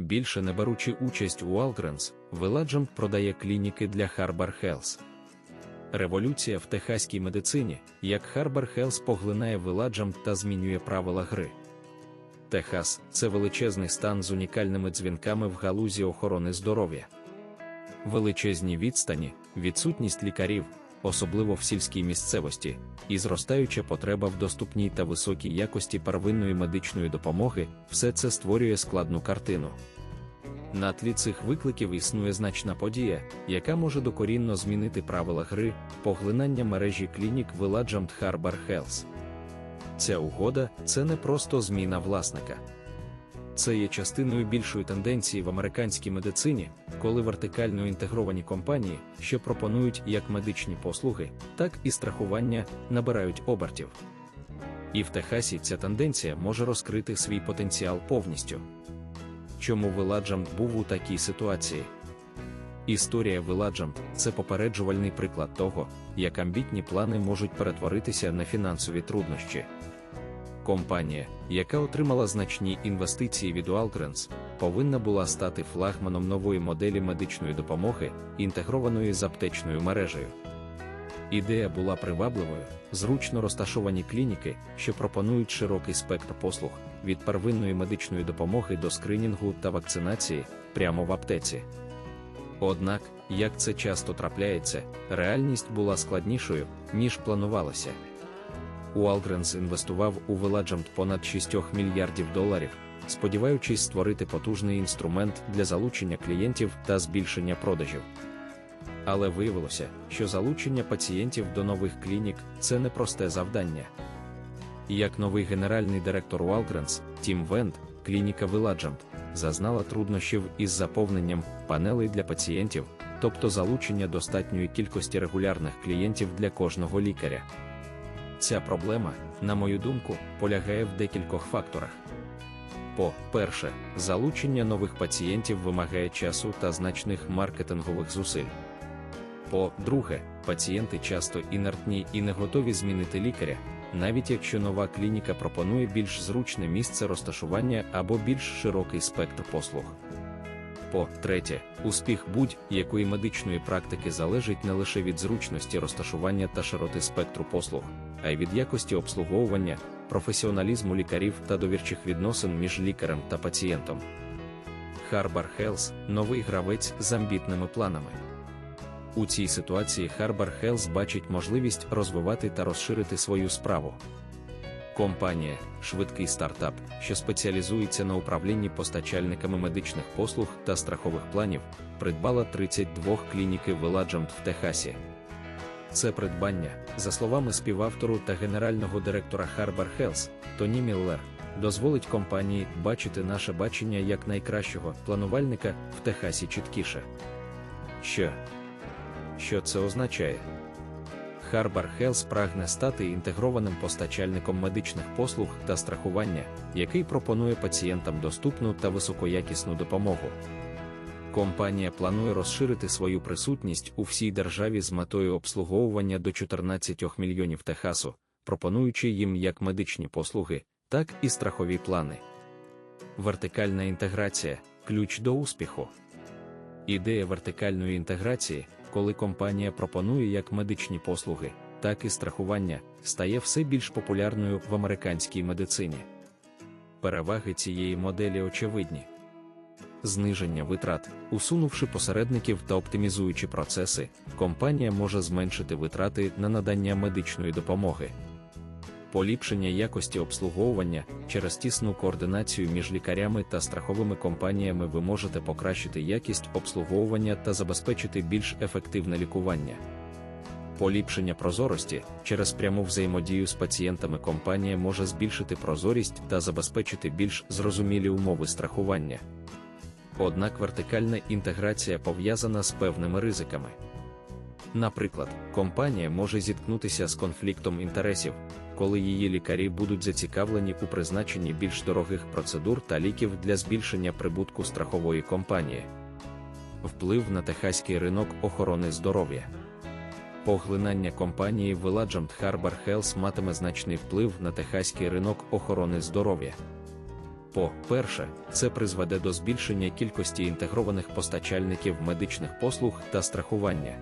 більше не беручи участь у Walgreens, Виладжем продає клініки для Harbor Health. Революція в техаській медицині, як Harbor Health поглинає Виладжем та змінює правила гри. Техас це величезний стан з унікальними дзвінками в галузі охорони здоров'я. Величезні відстані, відсутність лікарів, особливо в сільській місцевості, і зростаюча потреба в доступній та високій якості первинної медичної допомоги, все це створює складну картину. На тлі цих викликів існує значна подія, яка може докорінно змінити правила гри, поглинання мережі клінік Villageant Harbor Health. Ця угода це не просто зміна власника. Це є частиною більшої тенденції в американській медицині, коли вертикально інтегровані компанії, що пропонують як медичні послуги, так і страхування, набирають обертів. І в Техасі ця тенденція може розкрити свій потенціал повністю. Чому Виладжам був у такій ситуації? Історія Виладжам це попереджувальний приклад того, як амбітні плани можуть перетворитися на фінансові труднощі. Компанія, яка отримала значні інвестиції від Walgreens, повинна була стати флагманом нової моделі медичної допомоги, інтегрованої з аптечною мережею. Ідея була привабливою, зручно розташовані клініки, що пропонують широкий спектр послуг від первинної медичної допомоги до скринінгу та вакцинації прямо в аптеці. Однак, як це часто трапляється, реальність була складнішою, ніж планувалося. Уалгренс інвестував у Виладжамт понад 6 мільярдів доларів, сподіваючись створити потужний інструмент для залучення клієнтів та збільшення продажів. Але виявилося, що залучення пацієнтів до нових клінік це непросте завдання. Як новий генеральний директор Walgreens, Тім Венд, клініка Villageant, зазнала труднощів із заповненням панелей для пацієнтів, тобто залучення достатньої кількості регулярних клієнтів для кожного лікаря. Ця проблема, на мою думку, полягає в декількох факторах. По-перше, залучення нових пацієнтів вимагає часу та значних маркетингових зусиль. По-друге, пацієнти часто інертні і не готові змінити лікаря, навіть якщо нова клініка пропонує більш зручне місце розташування або більш широкий спектр послуг. По-третє, успіх будь-якої медичної практики залежить не лише від зручності розташування та широти спектру послуг, а й від якості обслуговування, професіоналізму лікарів та довірчих відносин між лікарем та пацієнтом. Harbor Health – новий гравець з амбітними планами. У цій ситуації Harbor Health бачить можливість розвивати та розширити свою справу. Компанія, швидкий стартап, що спеціалізується на управлінні постачальниками медичних послуг та страхових планів, придбала 32 клініки Виладжамт в Техасі. Це придбання, за словами співавтору та генерального директора Harbor Health, Тоні Міллер, дозволить компанії бачити наше бачення як найкращого планувальника в Техасі чіткіше. Що? Що це означає? Harbor Health прагне стати інтегрованим постачальником медичних послуг та страхування, який пропонує пацієнтам доступну та високоякісну допомогу. Компанія планує розширити свою присутність у всій державі з метою обслуговування до 14 мільйонів Техасу, пропонуючи їм як медичні послуги, так і страхові плани. Вертикальна інтеграція ключ до успіху. Ідея вертикальної інтеграції коли компанія пропонує як медичні послуги, так і страхування, стає все більш популярною в американській медицині. Переваги цієї моделі очевидні. Зниження витрат, усунувши посередників та оптимізуючи процеси, компанія може зменшити витрати на надання медичної допомоги. Поліпшення якості обслуговування через тісну координацію між лікарями та страховими компаніями ви можете покращити якість обслуговування та забезпечити більш ефективне лікування. Поліпшення прозорості через пряму взаємодію з пацієнтами компанія може збільшити прозорість та забезпечити більш зрозумілі умови страхування. Однак вертикальна інтеграція пов'язана з певними ризиками. Наприклад, компанія може зіткнутися з конфліктом інтересів, коли її лікарі будуть зацікавлені у призначенні більш дорогих процедур та ліків для збільшення прибутку страхової компанії. Вплив на техаський ринок охорони здоров'я. Поглинання компанії Villageant Harbor Health матиме значний вплив на техаський ринок охорони здоров'я. По-перше, це призведе до збільшення кількості інтегрованих постачальників медичних послуг та страхування.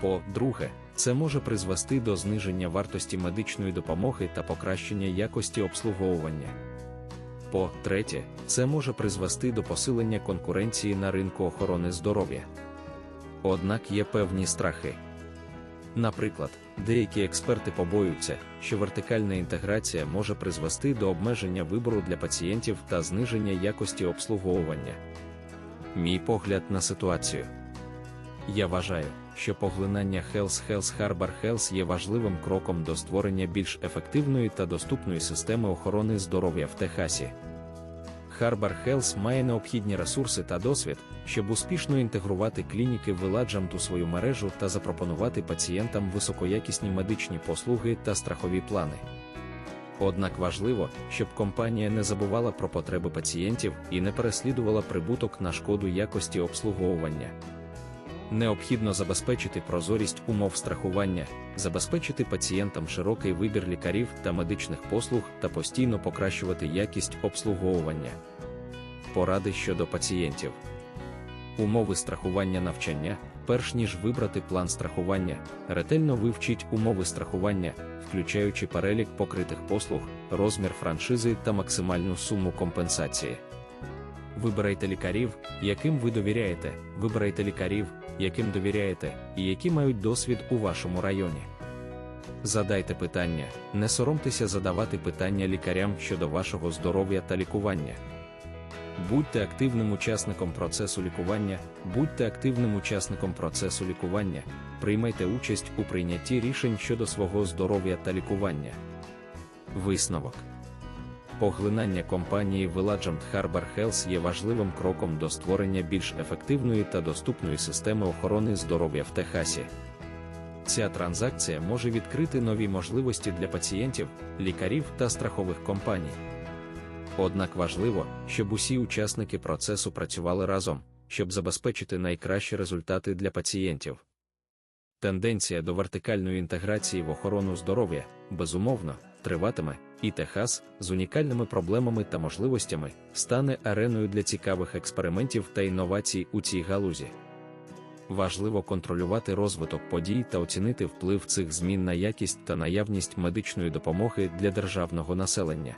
По-друге, це може призвести до зниження вартості медичної допомоги та покращення якості обслуговування. По-третє, це може призвести до посилення конкуренції на ринку охорони здоров'я. Однак є певні страхи. Наприклад, деякі експерти побоюються, що вертикальна інтеграція може призвести до обмеження вибору для пацієнтів та зниження якості обслуговування. Мій погляд на ситуацію. Я вважаю, що поглинання Health Health Harbor Health є важливим кроком до створення більш ефективної та доступної системи охорони здоров'я в Техасі. Harbor Health має необхідні ресурси та досвід, щоб успішно інтегрувати клініки Виладжамт у свою мережу та запропонувати пацієнтам високоякісні медичні послуги та страхові плани. Однак важливо, щоб компанія не забувала про потреби пацієнтів і не переслідувала прибуток на шкоду якості обслуговування. Необхідно забезпечити прозорість умов страхування, забезпечити пацієнтам широкий вибір лікарів та медичних послуг та постійно покращувати якість обслуговування. Поради щодо пацієнтів. Умови страхування навчання. Перш ніж вибрати план страхування, ретельно вивчіть умови страхування, включаючи перелік покритих послуг, розмір франшизи та максимальну суму компенсації. Вибирайте лікарів, яким ви довіряєте, вибирайте лікарів, яким довіряєте, і які мають досвід у вашому районі. Задайте питання, не соромтеся задавати питання лікарям щодо вашого здоров'я та лікування. Будьте активним учасником процесу лікування, будьте активним учасником процесу лікування, приймайте участь у прийнятті рішень щодо свого здоров'я та лікування. Висновок Поглинання компанії Villageant Harbor Health є важливим кроком до створення більш ефективної та доступної системи охорони здоров'я в Техасі. Ця транзакція може відкрити нові можливості для пацієнтів, лікарів та страхових компаній. Однак важливо, щоб усі учасники процесу працювали разом, щоб забезпечити найкращі результати для пацієнтів. Тенденція до вертикальної інтеграції в охорону здоров'я, безумовно, триватиме, і Техас з унікальними проблемами та можливостями стане ареною для цікавих експериментів та інновацій у цій галузі. Важливо контролювати розвиток подій та оцінити вплив цих змін на якість та наявність медичної допомоги для державного населення.